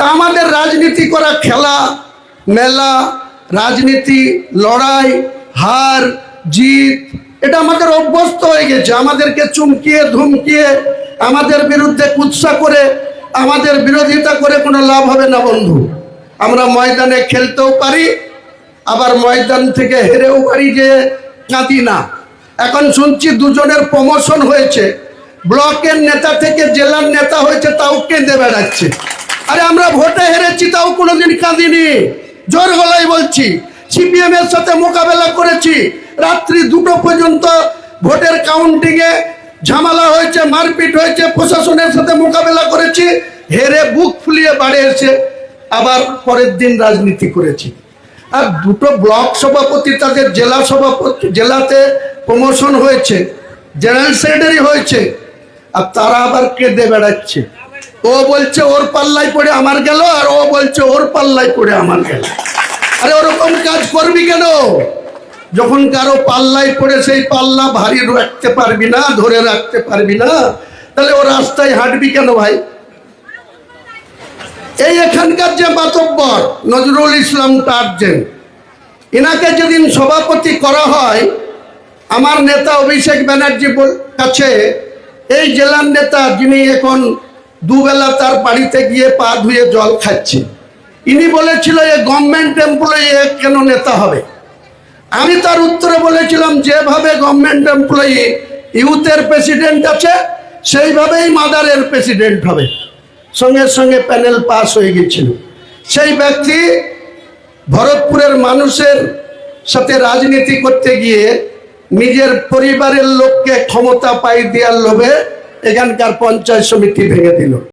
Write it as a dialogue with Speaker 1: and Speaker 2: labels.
Speaker 1: তা আমাদের রাজনীতি করা খেলা, মেলা, রাজনীতি, লড়াই, হার, জিত, এটা আমাদের অভ্যস্ত হয়ে গেছে। আমাদেরকে চুমকিয়ে, ধুমকিয়ে, আমাদের বিরুদ্ধে কুৎসা করে, আমাদের বিরোধিতা করে কোনো লাভ হবে না বন্ধু। আমরা ময়দানে খেলতেও পারি, আবার ময়দান থেকে হেরেও পারি যে কাঁদি না। এখন শুনছি দুজনের প্রমোশন হয়েছে। ব্লকের নেতা থেকে জেলার নেতা হয়েছে, তাও কেঁদে বেড়াচ্ছে। আরে আমরা ভোটে হেরেছি, তাও কোনোদিন কাঁদিনি। জোর গলায় বলছি সিপিএম এর সাথে মোকাবেলা করেছি। রাত্রি দুটো পর্যন্ত ভোটের কাউন্টিংয়ে ঝামেলা হয়েছে, মারপিট হয়েছে, প্রশাসনের সাথে মোকাবেলা করেছি। হেরে বুক ফুলিয়ে বাড়ি এসে আবার পরের দিন রাজনীতি করেছি। আর দুটো ব্লক সভাপতি তাদের জেলা সভাপতি, জেলাতে প্রমোশন হয়েছে, জেনারেল সেক্রেটারি হয়েছে, আর তারা আবার কেঁদে বেড়াচ্ছে। ও বলছে, ওর পাল্লায় পড়ে আমার গেল আর ও বলছে, ওর পাল্লায় পড়ে আমার গেল। আরে ওরকম কাজ করবি কেন? যখন কারও পাল্লায় পড়ে সেই পাল্লা ভারী রাখতে পারবি না, ধরে রাখতে পারবি না, তাহলে ও রাস্তায় হাঁটবি কেন ভাই? এই এখানকার যে মাতব্বর, নজরুল ইসলাম টার্জেন এনাকে যেদিন সভাপতি করা হয়, আমার নেতা অভিষেক ব্যানার্জি কাছে, এই জেলার নেতা যিনি এখন দুবেলা তার বাড়িতে গিয়ে পা ধুয়ে জল খাচ্ছে। ইনি বলেছিল, এ গভর্নমেন্ট এমপ্লয়ি এ কেন নেতা হবে? আমি তার উত্তরে বলেছিলাম, যেভাবে গভর্নমেন্ট এমপ্লয়ি ইউথের প্রেসিডেন্ট আছে, সেইভাবেই মাদারের প্রেসিডেন্ট হবে। সঙ্গে সঙ্গে প্যানেল পাস হয়ে গেছিল সেই ব্যক্তি ভরতপুরের মানুষের সাথে রাজনীতি করতে গিয়ে নিজের পরিবারের লোককে ক্ষমতা পাই দেওয়ার লোভে এখানকার পঞ্চায়েত সমিতি ভেঙে দিল।